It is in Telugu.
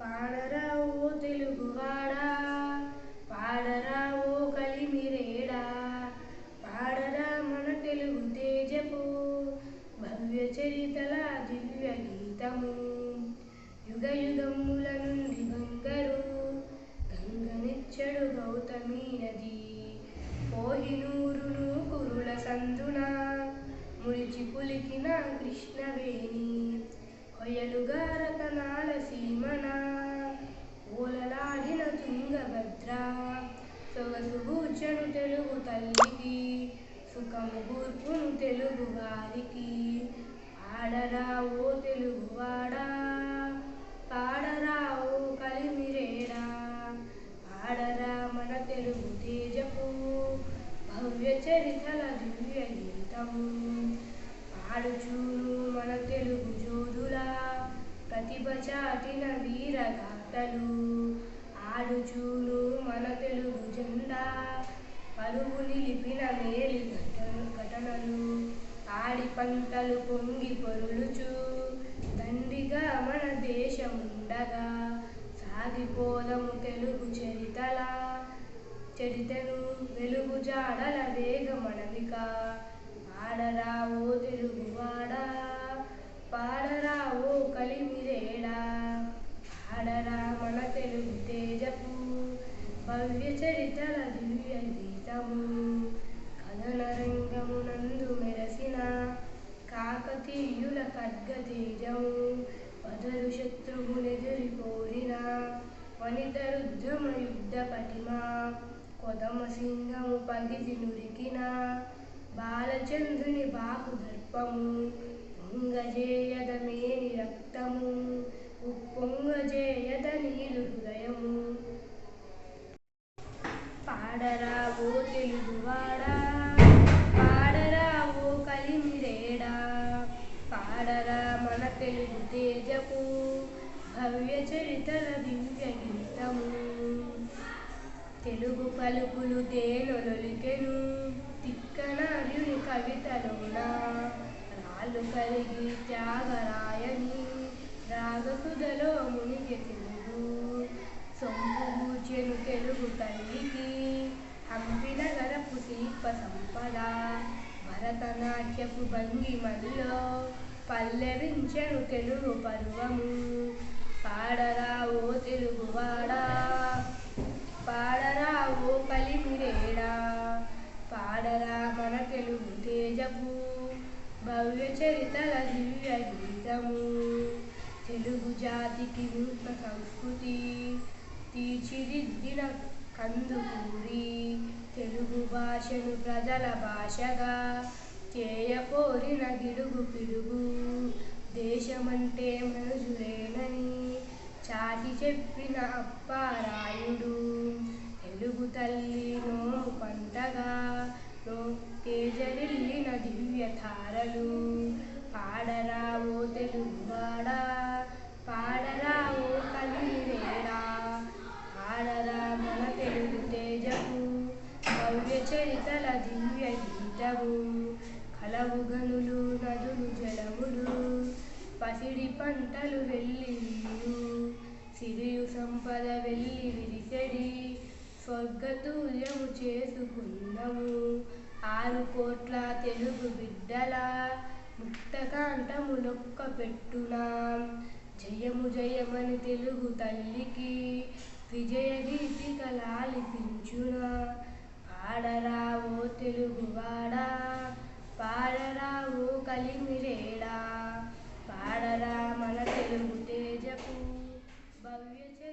పాడరా ఓ తెలుగువాడా పాడరా ఓ కలిమిరేడా పాడరా మన తెలుగు తేజపు భవ్య చరితల దివ్య గీతము. యుగ యుగముల నుండి గంగరు గంగనిచ్చడు గౌతమి నది కోహినూరును కురుల సందున మురిచి పులికిన కృష్ణవేణి. కొయలుగా రతనాల సీమన ఓలలాడిన తుంగభద్ర సొగసు కూర్చను తెలుగు తల్లికి సుఖము కూర్పును తెలుగు వారికి ఆడరా ఓ తెలుగువాడా వీరగాథలు ఆడుచూను మన తెలుగు జెండా. పలువు నిలిపిన మేలి ఘటనలు ఆడి పంటలు పొంగి పొరులుచు దండిగా మన దేశముండగా సాగిపోదము తెలుగు చరితల. చరితను వెలుగు జాడల వేగమనవిక ఆడరావో ఓ తెలుగువాడా పాడరా ఓ కలిమిరేడా పాడరా మన తెలుగు తేజపు భవ్య చరితల దివ్య గీతము కథన రంగమునందు మెరసిన కాకతీయుల ఖడ్గ తేజము వదరు శత్రువునెదురిపోరిన వనిత రుద్రమ యుద్ధ పటిమ కొదమ సింగము పగిది నురికిన బాలచంద్రుని బాహు దర్పము పొంగజేయదమేని రక్తము ఉప్పొంగజేయద నీలు హృదయము. పాడరా ఓ తెలుగువాడా పాడరా ఓ కలిమిరేడా పాడరా మన తెలుగు తేజపు భవ్య చరితల దివ్య గీతము తెలుగు పలుకులు తేలొలికెను తిక్కనార్యుని కవితలోన. రాళ్ళు కలిగి త్యాగరాయని రాగసుధలో మునిగి తెలుగు సొంపు చెను తెలుగు తల్లికి హంపిన గరపు శిల్ప సంపద భరతనాట్యపు భంగిమల్లో పల్లెవించెను తెలుగు పర్వము. పాడరా ఓ తెలుగువాడా? పాడరా ఓ కలిమిరేడా? పాడరా మన తెలుగు తేజపు భవ్య చరితల దివ్య గీతము. తెలుగు జాతికి నూతన సంస్కృతి తీర్చిదిద్దిన కందుకూరి. తెలుగు భాషను ప్రజల భాషగా చేయకోరిన గిడుగు పిడుగు. దేశమంటే మనుషులేనని సాటి చెప్పిన అప్పారాయుడు తెలుగు తల్లి నోము పంటగా నో తేజరిల్లిన దివ్య తారలు పాడరా ఓ పాడరావో పాడరా పాడరా మన తెలుగు తేజము భవ్య చరితల దివ్య గీతము. కలవు గనులు నదులు జలములు పసిడి పంటలు వెళ్ళి సిరియు సంపద వెళ్ళి విరిచడి స్వర్గతుల్యము చేసుకున్నాము ఆరు కోట్ల తెలుగు బిడ్డల ముక్తకాంతములొక్క పెట్టునా. జయము జయమని తెలుగు తల్లికి విజయ గీతిక లాలిపించునా పాడరా ఓ తెలుగువాడా పాడరా ఓ కలిమిరేడా. పాడరా మన తెలుగు తేజపు 呃，预约。